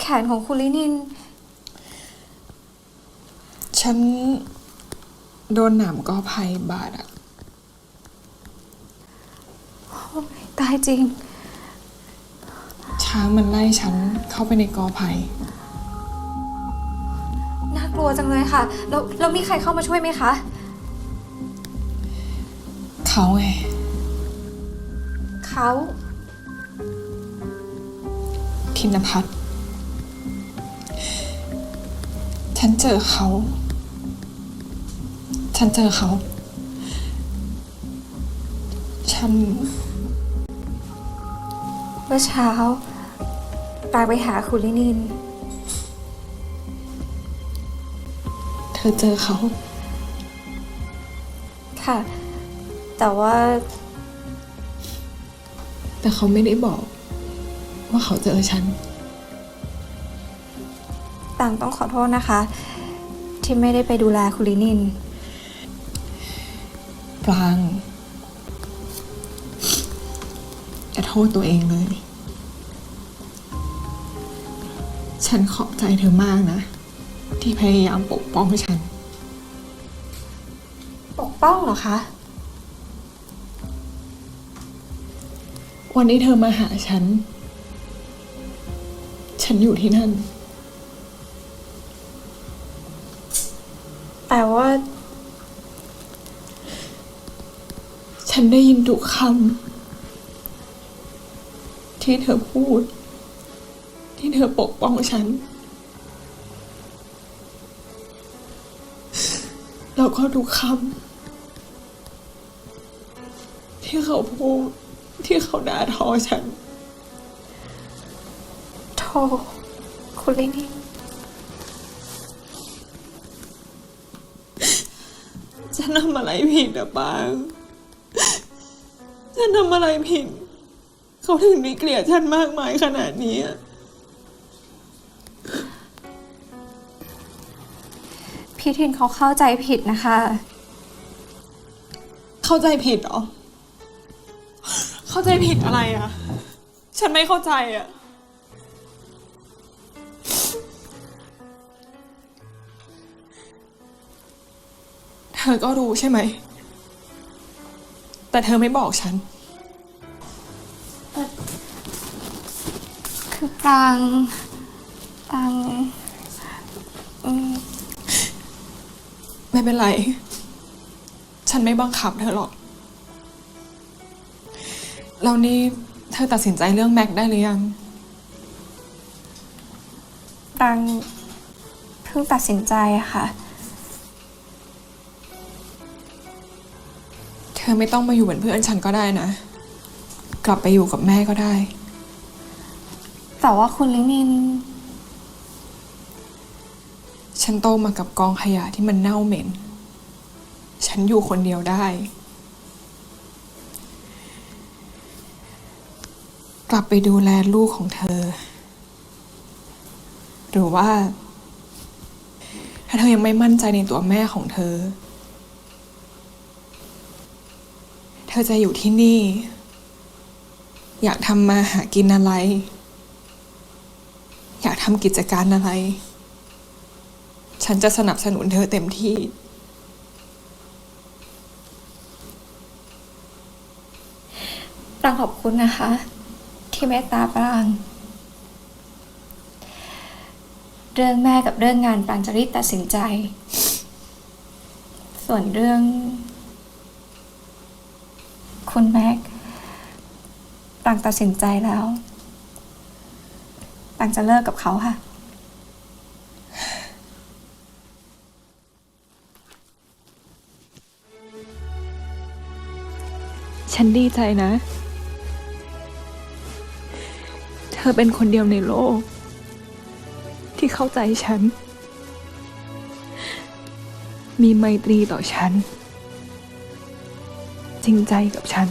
แขนของคุณลินิน ฉันโดนหนามกอไผ่บาดอะตายจริง ช้างมันไล่ฉันเข้าไปในกอไผ่น่ากลัวจังเลยค่ะ แล้วแล้วมีใครเข้ามาช่วยไหมคะ เขาไง เขาธินพัฒน์ ฉันเจอเขา ฉันเจอเขา ฉัน เมื่อเช้าปาไปหาคุณลินิน เธอเจอเขา ค่ะ แต่ว่า แต่เขาไม่ได้บอก ว่าเขาเจอฉัน ต่างต้องขอโทษนะคะ ที่ไม่ได้ไปดูแลคุณลินิน ปรางอย่าโทษตัวเองเลย ฉันขอบใจเธอมากนะ ที่พยายามปกป้องฉัน ปกป้องเหรอคะ วันนี้เธอมาหาฉัน ฉันอยู่ที่นั่น แต่ว่า ฉันได้ยินทุกคำที่เธอพูด ที่เธอปกป้องฉัน แล้วก็ทุกคำที่เขาพูดที่เขาด่าทอฉันโทคุณลินิ นฉันทำอะไรผิดอะปางฉันทำอะไรผิด เขาถึงได้เกลียดฉันมากมายขนาดนี้อะพี่ทินเขาเข้าใจผิดนะคะ เข้าใจผิดเหรอ เข้าใจผิดอะไรอะ ฉันไม่เข้าใจอะ เธอก็รู้ใช่ไหม แต่เธอไม่บอกฉัน คือปรางปรางอืมไม่เป็นไร ฉันไม่บังคับเธอหรอก แล้วนี่เธอตัดสินใจเรื่องแม็กได้หรือยัง ปรางเพิ่งตัดสินใจอะค่ะ อไม่ต้องมาอยู่เป็นเพื่อนฉันก็ได้นะ กลับไปอยู่กับแม่ก็ได้ แต่ว่าคุณลินิน ฉันโตมากับกองขยะที่มันเน่าเหม็น ฉันอยู่คนเดียวได้ กลับไปดูแลลูกของเธอ หรือว่า ถ้าเธอยังไม่มั่นใจในตัวแม่ของเธอ เธอจะอยู่ที่นี่ อยากทำมาหากินอะไร อยากทำกิจการอะไร ฉันจะสนับสนุนเธอเต็มที่ ปรางขอบคุณนะคะ ที่เมตตาปราง เรื่องแม่กับเรื่องงานปรางจะรีบตัดสินใจ ส่วนเรื่อง คุณแม็กปรางตัดสินใจแล้วปรางจะเลิกกับเขาค่ะ ฉันดีใจนะ เธอเป็นคนเดียวในโลก ที่เข้าใจฉัน มีไมตรีต่อฉัน จริงใจกับฉัน